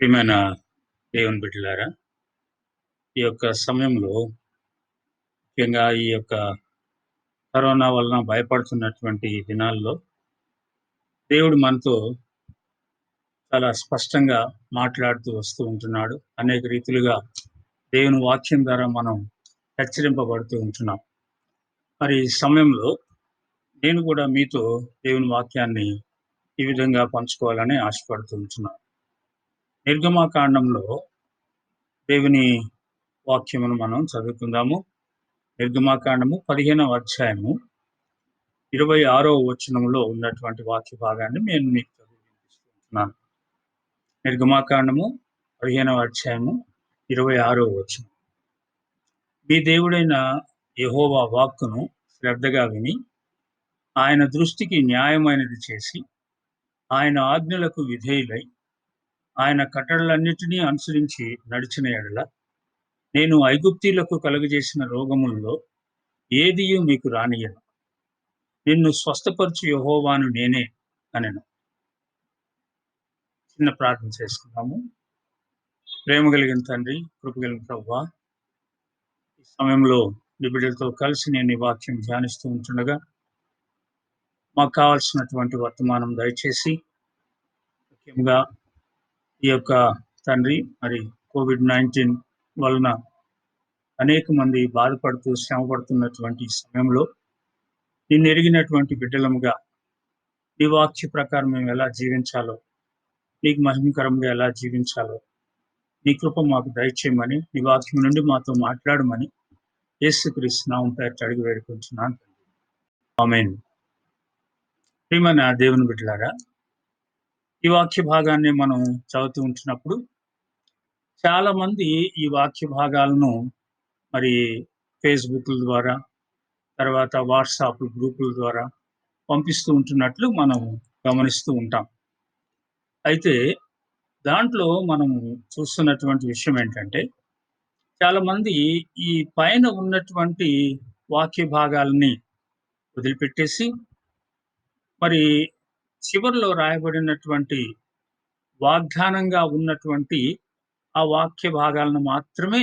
ప్రియమైన దేవుని బిడ్డలారా ఈ యొక్క సమయంలో ముఖ్యంగా ఈ యొక్క కరోనా వలన భయపడుతున్నటువంటి దినాల్లో దేవుడు మనతో చాలా స్పష్టంగా మాట్లాడుతూ వస్తూ ఉంటున్నాడు. అనేక రీతిలుగా దేవుని వాక్యం ద్వారా మనం హెచ్చరింపబడుతూ ఉంటున్నాం. మరి ఈ సమయంలో నేను కూడా మీతో దేవుని వాక్యాన్ని ఈ విధంగా పంచుకోవాలని ఆశపడుతూ ఉంటున్నాను. నిర్గమాకాండంలో దేవుని వాక్యమును మనం చదువుకుందాము. నిర్గమాకాండము పదిహేనవ అధ్యాయము ఇరవై ఆరో వచనంలో ఉన్నటువంటి వాక్య భాగాన్ని నేను మీకు చదివి వినిపిస్తున్నాను నిర్గమాకాండము పదిహేనవ అధ్యాయము ఇరవై ఆరో వచనం. మీ దేవుడైన యహోవా వాక్కును శ్రద్ధగా విని ఆయన దృష్టికి న్యాయమైనది చేసి ఆయన ఆజ్ఞలకు విధేయులై ఆయన కట్టడలన్నిటినీ అనుసరించి నడిచిన ఎడల నేను ఐగుప్తీలకు కలుగజేసిన రోగముల్లో ఏదియు మీకు రానియను నిన్ను స్వస్థపరచు యహోవాను నేనే అనెను. చిన్న ప్రార్థన చేసుకున్నాము ప్రేమ కలిగిన తండ్రి కృపగలిగిన ప్రభా ఈ సమయంలో నీ కలిసి నేను ఈ వాక్యం ధ్యానిస్తూ ఉంటుండగా మాకు కావాల్సినటువంటి వర్తమానం దయచేసి ముఖ్యంగా ఈ యొక్క తండ్రి మరి కోవిడ్ నైన్టీన్ వలన అనేక మంది బాధపడుతూ శ్రమ పడుతున్నటువంటి సమయంలో నిన్ను ఎరిగినటువంటి బిడ్డలముగా నీ వాక్య ప్రకారం మేము ఎలా జీవించాలో నీకు మహిమకరంగా ఎలా జీవించాలో నీ కృప మాకు దయచేయమని నీ వాక్యం నుండి మాతో మాట్లాడమని యేసుక్రీస్తునామం పేరు అడిగి వేడుకుంటున్నాను ఆమెన్. ప్రియమైన దేవుని బిడ్డలారా ఈ వాక్య భాగాన్ని మనం చదువుతూ ఉంటున్నప్పుడు చాలా మంది ఈ వాక్య భాగాలను మరి ఫేస్బుక్ల ద్వారా తర్వాత వాట్సాప్ గ్రూపుల ద్వారా పంపిస్తూ ఉంటున్నట్లు మనం గమనిస్తూ ఉంటాం. అయితే దాంట్లో మనం చూస్తున్నటువంటి విషయం ఏంటంటే చాలామంది ఈ పైన ఉన్నటువంటి వాక్య భాగాలని వదిలిపెట్టేసి మరి చివరిలో రాయబడినటువంటి వాగ్దానంగా ఉన్నటువంటి ఆ వాక్య భాగాలను మాత్రమే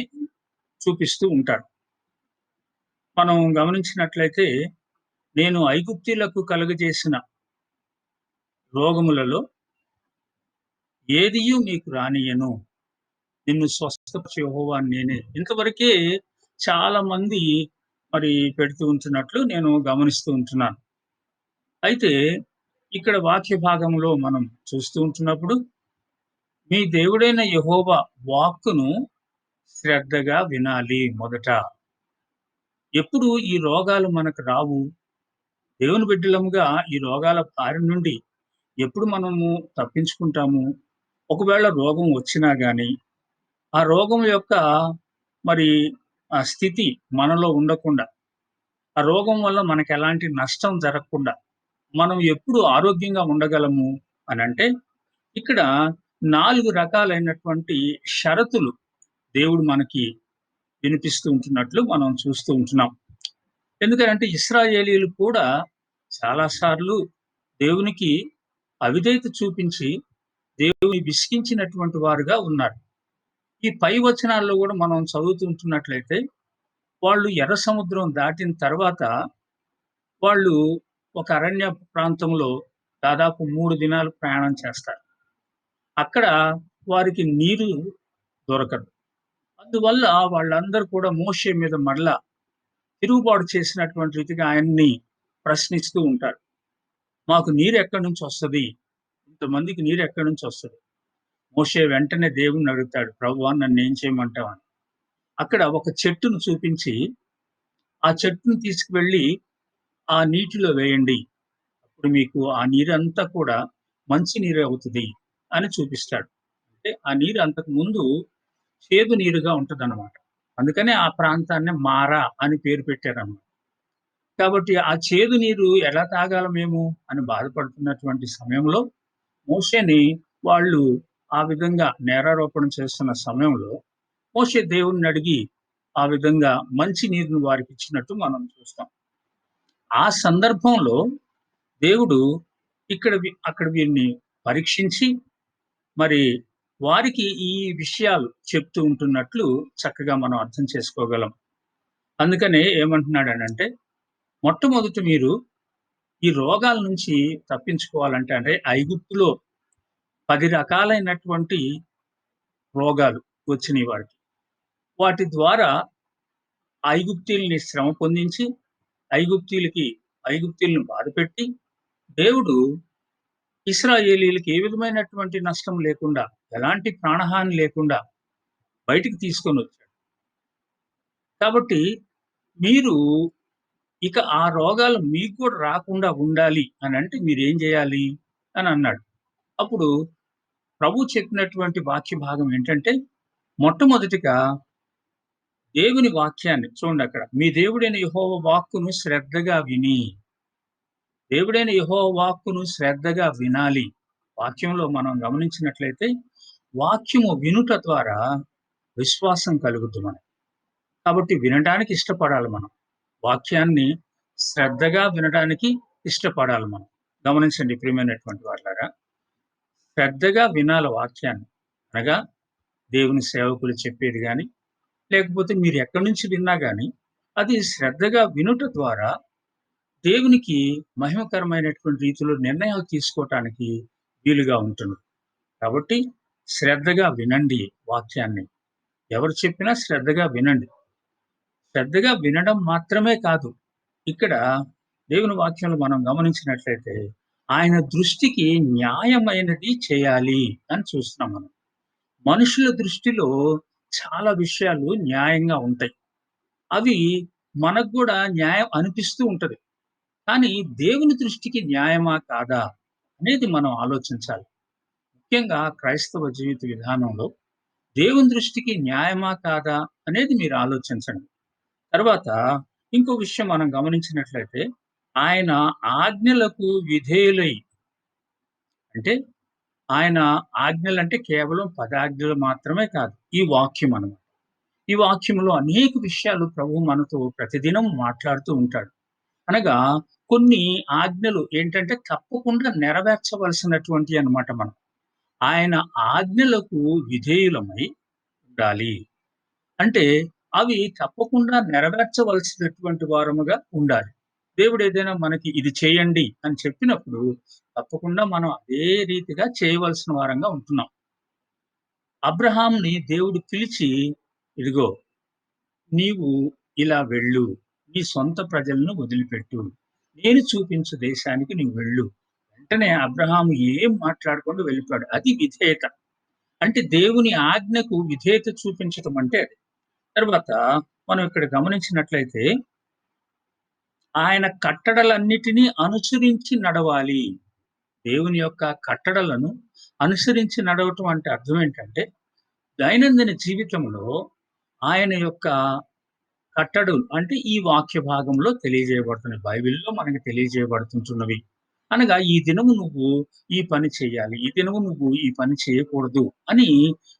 చూపిస్తూ ఉంటాడు. మనం గమనించినట్లయితే నేను ఐగుప్తీలకు కలుగజేసిన రోగములలో ఏదియూ మీకు రానియను నిన్ను స్వస్థపచేహోవా నేనే. ఇంతవరకే చాలా మంది మరి పెడుతూ ఉంటున్నట్లు నేను గమనిస్తూ ఉంటున్నాను. అయితే ఇక్కడ వాక్య భాగంలో మనం చూస్తూ ఉంటున్నప్పుడు మీ దేవుడైన యహోవ వాక్కును శ్రద్ధగా వినాలి మొదట. ఎప్పుడు ఈ రోగాలు మనకు రావు? దేవుని బిడ్డలముగా ఈ రోగాల బారి నుండి ఎప్పుడు మనము తప్పించుకుంటాము? ఒకవేళ రోగం వచ్చినా కానీ ఆ రోగం యొక్క మరి ఆ స్థితి మనలో ఉండకుండా ఆ రోగం వల్ల మనకు ఎలాంటి నష్టం జరగకుండా మనం ఎప్పుడు ఆరోగ్యంగా ఉండగలము అని అంటే ఇక్కడ నాలుగు రకాలైనటువంటి షరతులు దేవుడు మనకి వినిపిస్తూ ఉంటున్నట్లు మనం చూస్తూ ఉంటున్నాం. ఎందుకంటే ఇస్రాయేలీలు కూడా చాలాసార్లు దేవునికి అవిధేయత చూపించి దేవుని విసిగించినటువంటి వారుగా ఉన్నారు. ఈ పై వచనాల్లో కూడా మనం చదువుతుంటున్నట్లయితే వాళ్ళు ఎర్ర సముద్రం దాటిన తర్వాత వాళ్ళు ఒక అరణ్య ప్రాంతంలో దాదాపు మూడు దినాలు ప్రయాణం చేస్తారు. అక్కడ వారికి నీరు దొరకదు. అందువల్ల వాళ్ళందరూ కూడా మోషే మీద మరలా తిరుగుబాటు చేసినటువంటి రీతిగా ఆయన్ని ప్రశ్నిస్తూ ఉంటారు. మాకు నీరు ఎక్కడి నుంచి వస్తుంది? ఇంతమందికి నీరు ఎక్కడి నుంచి వస్తుంది? మోషే వెంటనే దేవుణ్ణి అడుగుతాడు ప్రభు నన్ను ఏం చేయమంటావని అక్కడ ఒక చెట్టును చూపించి ఆ చెట్టును తీసుకువెళ్ళి ఆ నీటిలో వేయండి. అప్పుడు మీకు ఆ నీరంతా కూడా మంచి నీరు అవుతుంది అని చూపిస్తాడు. అంటే ఆ నీరు అంతకు ముందు చేదు నీరుగా ఉంటుంది అనమాట అందుకనే ఆ ప్రాంతాన్ని మారా అని పేరు పెట్టారన్నమాట. కాబట్టి ఆ చేదు నీరు ఎలా తాగాల మేము అని బాధపడుతున్నటువంటి సమయంలో మోషేని వాళ్ళు ఆ విధంగా నేరారోపణ చేస్తున్న సమయంలో మోషే దేవుణ్ణి అడిగి ఆ విధంగా మంచి నీరుని వారికి ఇచ్చినట్టు మనం చూస్తాం. ఆ సందర్భంలో దేవుడు ఇక్కడ అక్కడ వీరిని పరీక్షించి మరి వారికి ఈ విషయాలు చెప్తూ ఉంటున్నట్లు చక్కగా మనం అర్థం చేసుకోగలం. అందుకనే ఏమంటున్నాడనంటే, మొట్టమొదట మీరు ఈ రోగాల నుంచి తప్పించుకోవాలంటే అంటే ఐగుప్తులో పది రకాలైనటువంటి రోగాలు వచ్చినాయి వారికి. వాటి ద్వారా ఐగుప్తీయుల్ని శ్రమ పొందించి, ఐగుప్తీలకి ఐగుప్తీలను బాధపెట్టి, దేవుడు ఇస్రాయేలీలకి ఏ విధమైనటువంటి నష్టం లేకుండా, ఎలాంటి ప్రాణహాని లేకుండా బయటికి తీసుకొని వచ్చాడు. కాబట్టి మీరు ఇక ఆ రోగాలు మీకు కూడా రాకుండా ఉండాలి అని అంటే మీరేం అని అన్నాడు. అప్పుడు ప్రభు చెప్పినటువంటి వాక్య భాగం ఏంటంటే, మొట్టమొదటిగా దేవుని వాక్యాన్ని చూడండి అక్కడ మీ దేవుడైన యహోవ వాక్కును శ్రద్ధగా విని దేవుడైన యహోవ వాక్కును శ్రద్ధగా వినాలి. వాక్యంలో మనం గమనించినట్లయితే, వాక్యము వినుట ద్వారా విశ్వాసం కలుగుద్ది మనకి. కాబట్టి వినడానికి ఇష్టపడాలి మనం. వాక్యాన్ని శ్రద్ధగా వినడానికి ఇష్టపడాలి మనం. గమనించండి ప్రియమైనటువంటి వాళ్ళారా శ్రద్ధగా వినాలి వాక్యాన్ని. అనగా దేవుని సేవకులు చెప్పేది కానీ లేకపోతే మీరు ఎక్కడి నుంచి విన్నా కానీ అది శ్రద్ధగా వినుట ద్వారా దేవునికి మహిమకరమైనటువంటి రీతిలో నిర్ణయాలు తీసుకోవటానికి వీలుగా ఉంటుంది. కాబట్టి శ్రద్ధగా వినండి వాక్యాన్ని. ఎవరు చెప్పినా శ్రద్ధగా వినండి. శ్రద్ధగా వినడం మాత్రమే కాదు. ఇక్కడ దేవుని వాక్యంలో మనం గమనించినట్లయితే, ఆయన దృష్టికి న్యాయమైనది చేయాలి అని చూస్తున్నాం మనం. మనుషుల దృష్టిలో చాలా విషయాలు న్యాయంగా ఉంటాయి. అవి మనకు కూడా న్యాయం అనిపిస్తూ ఉంటది. కానీ దేవుని దృష్టికి న్యాయమా? కాదా? అనేది మనం ఆలోచించాలి. ముఖ్యంగా క్రైస్తవ జీవిత విధానంలో దేవుని దృష్టికి న్యాయమా? కాదా? అనేది మీరు ఆలోచించండి. తర్వాత ఇంకో విషయం మనం గమనించినట్లయితే, ఆయన ఆజ్ఞలకు విధేయులై అంటే ఆయన ఆజ్ఞలు అంటే కేవలం పదాజ్ఞలు మాత్రమే కాదు. ఈ వాక్యం అనమాట ఈ వాక్యంలో అనేక విషయాలు ప్రభు మనతో ప్రతిదినం మాట్లాడుతూ ఉంటాడు. అనగా కొన్ని ఆజ్ఞలు ఏంటంటే తప్పకుండా నెరవేర్చవలసినటువంటి అన్నమాట మనం. ఆయన ఆజ్ఞలకు విధేయులమై ఉండాలి. అంటే అవి తప్పకుండా నెరవేర్చవలసినటువంటి వారముగా ఉండాలి. దేవుడు ఏదైనా మనకి ఇది చేయండి అని చెప్పినప్పుడు తప్పకుండా మనం అదే రీతిగా చేయవలసిన వారంగా ఉంటున్నాం. అబ్రహాంని దేవుడు పిలిచి, "ఇదిగో నీవు ఇలా వెళ్ళు. నీ సొంత ప్రజలను వదిలిపెట్టు. నేను చూపించు దేశానికి నీవు వెళ్ళు." వెంటనే అబ్రహాం ఏం మాట్లాడకుండా వెళ్ళిపోయాడు. అది విధేయత. అంటే దేవుని ఆజ్ఞకు విధేయత చూపించటం అంటే అది. తర్వాత మనం ఇక్కడ గమనించినట్లయితే ఆయన కట్టడలన్నిటినీ అనుసరించి నడవాలి. దేవుని యొక్క కట్టడలను అనుసరించి నడవటం అంటే అర్థం ఏంటంటే, దైనందిన జీవితంలో ఆయన యొక్క కట్టడలు అంటే ఈ వాక్య భాగంలో తెలియజేయబడుతున్నాయి. బైబిల్‌లో మనకి తెలియజేయబడుతుంటున్నవి. అనగా ఈ దినము నువ్వు ఈ పని చేయాలి. ఈ దినము నువ్వు ఈ పని చేయకూడదు అని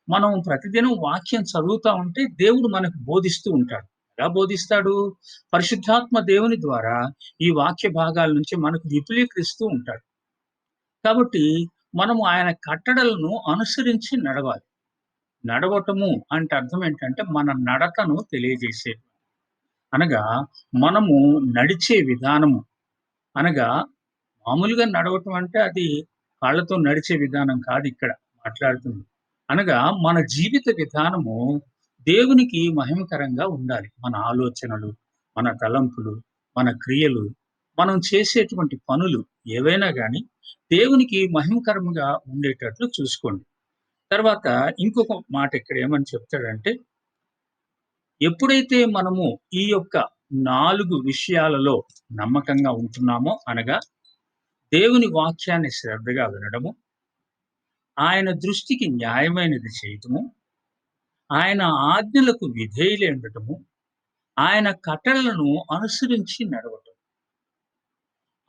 మనం ప్రతిదినం వాక్యం చదువుతా ఉంటే దేవుడు మనకు బోధిస్తూ ఉంటాడు. ఎలా బోధిస్తాడు? పరిశుద్ధాత్మ దేవుని ద్వారా ఈ వాక్య భాగాల నుంచి మనకు విపులీకరిస్తూ ఉంటాడు. కాబట్టి మనము ఆయన కట్టడలను అనుసరించి నడవాలి. నడవటము అంటే అర్థం ఏంటంటే మన నడతను తెలియజేసేది. అనగా మనము నడిచే విధానము. అనగా మామూలుగా నడవటం అంటే అది కాళ్ళతో నడిచే విధానం కాదు ఇక్కడ మాట్లాడుతుంది. అనగా మన జీవిత విధానము దేవునికి మహిమకరంగా ఉండాలి. మన ఆలోచనలు, మన తలంపులు, మన క్రియలు, మనం చేసేటువంటి పనులు ఏవైనా కానీ దేవునికి మహిమకరంగా ఉండేటట్లు చూసుకోండి. తర్వాత ఇంకొక మాట ఇక్కడ ఏమని చెప్తాడంటే ఎప్పుడైతే మనము ఈ యొక్క నాలుగు విషయాలలో నమ్మకంగా ఉంటున్నామో అనగా దేవుని వాక్యాన్ని శ్రద్ధగా వినడము, ఆయన దృష్టికి న్యాయమైనది చేయటము, ఆయన ఆజ్ఞలకు విధేయులై ఉండటము, ఆయన కట్టడలను అనుసరించి నడవటం.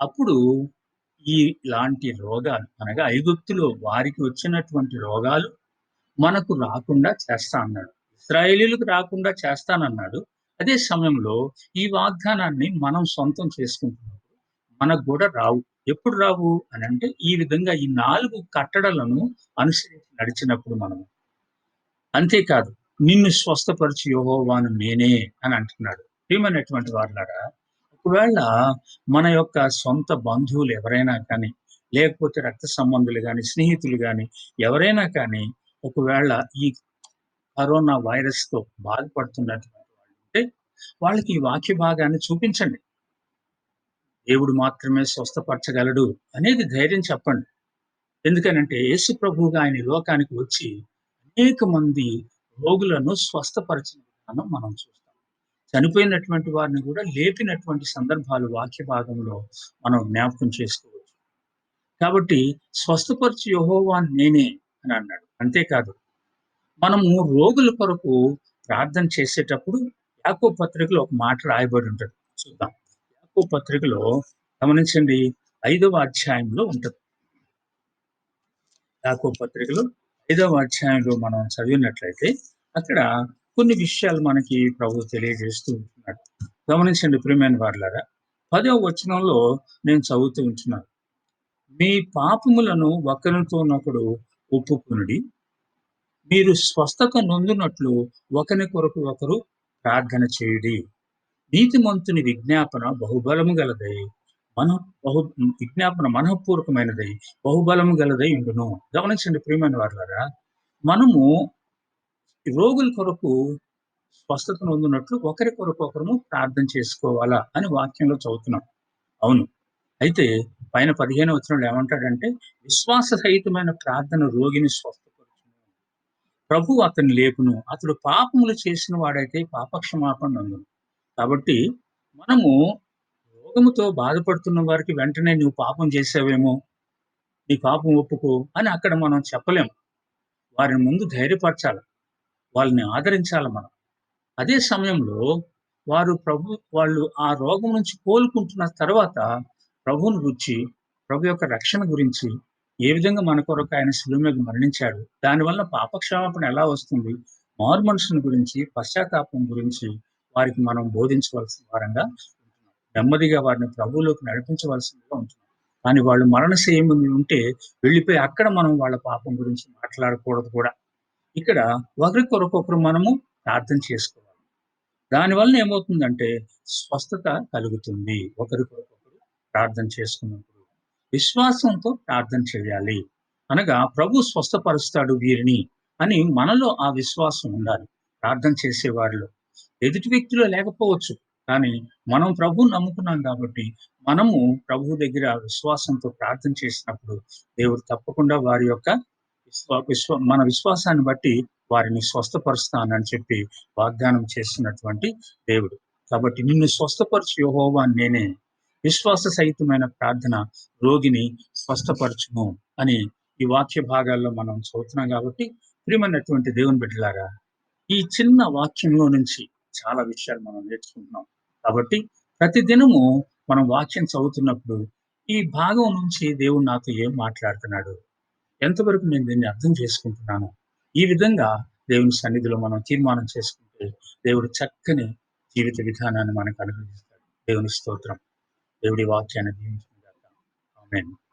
అప్పుడు ఈ ఇలాంటి రోగాలు అనగా ఐగుప్తులో వారికి వచ్చినటువంటి రోగాలు మనకు రాకుండా చేస్తా అన్నాడు. ఇస్రాయేలీలకు రాకుండా చేస్తానన్నాడు. అదే సమయంలో ఈ వాగ్దానాన్ని మనం సొంతం చేసుకుంటున్నప్పుడు మనకు కూడా రావు. ఎప్పుడు రావు అని అంటే ఈ విధంగా ఈ నాలుగు కట్టడలను అనుసరించి నడిచినప్పుడు మనము. అంతేకాదు నిన్ను స్వస్థపరిచి యోహోవాను నేనే అని అంటున్నాడు. ప్రియమైనటువంటి వారులారా, ఒకవేళ మన యొక్క సొంత బంధువులు ఎవరైనా కానీ, లేకపోతే రక్త సంబంధులు కానీ స్నేహితులు కానీ ఎవరైనా కానీ ఒకవేళ ఈ కరోనా వైరస్‌తో బాధపడుతున్నటువంటి వాళ్ళుంటే, వాళ్ళకి ఈ వాక్య భాగాన్ని చూపించండి. దేవుడు మాత్రమే స్వస్థపరచగలడు అనేది ధైర్యం చెప్పండి. ఎందుకనంటే యేసు ప్రభువుగా ఆయన లోకానికి వచ్చి అనేక మంది రోగులను స్వస్థపరిచిన విధానం మనం చూస్తాం. చనిపోయినటువంటి వారిని కూడా లేపినటువంటి సందర్భాలు వాక్య భాగంలో మనం జ్ఞాపకం చేసుకోవచ్చు. కాబట్టి స్వస్థపరిచి యెహోవా నేనే అని అన్నాడు. అంతేకాదు మనము రోగుల కొరకు ప్రార్థన చేసేటప్పుడు యాకో పత్రికలో ఒక మాట రాయబడి ఉంటుంది చూద్దాం. యాకో పత్రికలో గమనించండి ఐదవ అధ్యాయంలో ఉంటుంది యాకో పత్రికలో ఐదవ అధ్యాయంలో మనం చదివినట్లయితే అక్కడ కొన్ని విషయాలు మనకి ప్రభు తెలియజేస్తూ ఉంటున్నాడు. గమనించండి ప్రియమైన వారులారా. 10వ వచనంలో నేను చదువుతూ ఉంటున్నాను. మీ పాపములను ఒకరితోనొకడు ఒప్పుకునుడి మీరు స్వస్థత నొందునట్లు ఒకరి కొరకు ఒకరు ప్రార్థన చేయుడి. నీతిమంతుని విజ్ఞాపన బహుబలము గలదై మన బహు విజ్ఞాపన మనఃపూర్వకమైనదై బహుబలము గలదై ఉండును. గమనించండి ప్రియమైన వారులారా. మనము రోగుల కొరకు స్వస్థత నొందునట్లు ఒకరి కొరకు ఒకరము ప్రార్థన చేసుకోవాలా అని వాక్యంలో చదువుతున్నాం. అవును. అయితే పైన పదిహేను వచ్చినప్పుడు ఏమంటాడంటే విశ్వాస సహితమైన ప్రార్థన రోగిని స్వస్థపరచును. ప్రభు అతన్ని లేపును. అతడు పాపములు చేసిన వాడైతే పాపక్షమాపణ నొందును. కాబట్టి మనము రోగముతో బాధపడుతున్న వారికి వెంటనే నువ్వు పాపం చేసావేమో నీ పాపం ఒప్పుకో అని అక్కడ మనం చెప్పలేము వారిని ముందు ధైర్యపరచాలి. వాళ్ళని ఆదరించాలి మనం. అదే సమయంలో వారు ప్రభు వాళ్ళు ఆ రోగం నుంచి కోలుకుంటున్న తర్వాత ప్రభువుని గుర్చి ప్రభు యొక్క రక్షణ గురించి, ఏ విధంగా మన కొరకు ఆయన శిలువ మీద మరణించాడు. దానివల్ల పాపక్షమాపణ ఎలా వస్తుంది? మారు మనసుని గురించి, పశ్చాత్తాపం గురించి వారికి మనం బోధించవలసిన వారంగా నెమ్మదిగా వారిని ప్రభువులోకి నడిపించవలసిందిగా ఉంటుంది కానీ వాళ్ళు మరణశయ్యముందు ఉంటే వెళ్ళిపోయి అక్కడ మనం వాళ్ళ పాపం గురించి మాట్లాడకూడదు కూడా. ఇక్కడ ఒకరి కొరకొకరు మనము ప్రార్థన చేసుకోవాలి. దానివల్ల ఏమవుతుందంటే స్వస్థత కలుగుతుంది. ఒకరి కొరకొకరు ప్రార్థన చేసుకున్నప్పుడు. విశ్వాసంతో ప్రార్థన చేయాలి. అనగా ప్రభు స్వస్థపరుస్తాడు వీరిని అని మనలో ఆ విశ్వాసం ఉండాలి. ప్రార్థన చేసేవాడిలో ఎదుటి వ్యక్తిలో లేకపోవచ్చు. కానీ మనం ప్రభువుని నమ్ముకున్నాం కాబట్టి మనము ప్రభు దగ్గర విశ్వాసంతో ప్రార్థన చేసినప్పుడు దేవుడు తప్పకుండా వారి యొక్క విశ్వ విశ్వ మన విశ్వాసాన్ని బట్టి వారిని స్వస్థపరుస్తానని చెప్పి వాగ్దానం చేస్తున్నటువంటి దేవుడు. కాబట్టి నిన్ను స్వస్థపరచు యెహోవా నేనే. విశ్వాస సహితమైన ప్రార్థన రోగిని స్వస్థపరచును అని ఈ వాక్య భాగాల్లో మనం చదువుతున్నాం కాబట్టి ప్రియమైనటువంటి దేవుని బిడ్డలారా ఈ చిన్న వాక్యంలో నుంచి చాలా విషయాలు మనం నేర్చుకుంటున్నాం. కాబట్టి ప్రతి దినము మనం వాక్యం చదువుతున్నప్పుడు ఈ భాగం నుంచి దేవుడు నాతో ఏం మాట్లాడుతున్నాడు? ఎంతవరకు నేను దీన్ని అర్థం చేసుకుంటున్నాను? ఈ విధంగా దేవుని సన్నిధిలో మనం తీర్మానం చేసుకుంటే దేవుడు చక్కని జీవిత విధానాన్ని మనకు అనుగ్రహిస్తాడు. దేవుని స్తోత్రం. దేవుడి వాక్యాన్ని దీవించుకుంటాం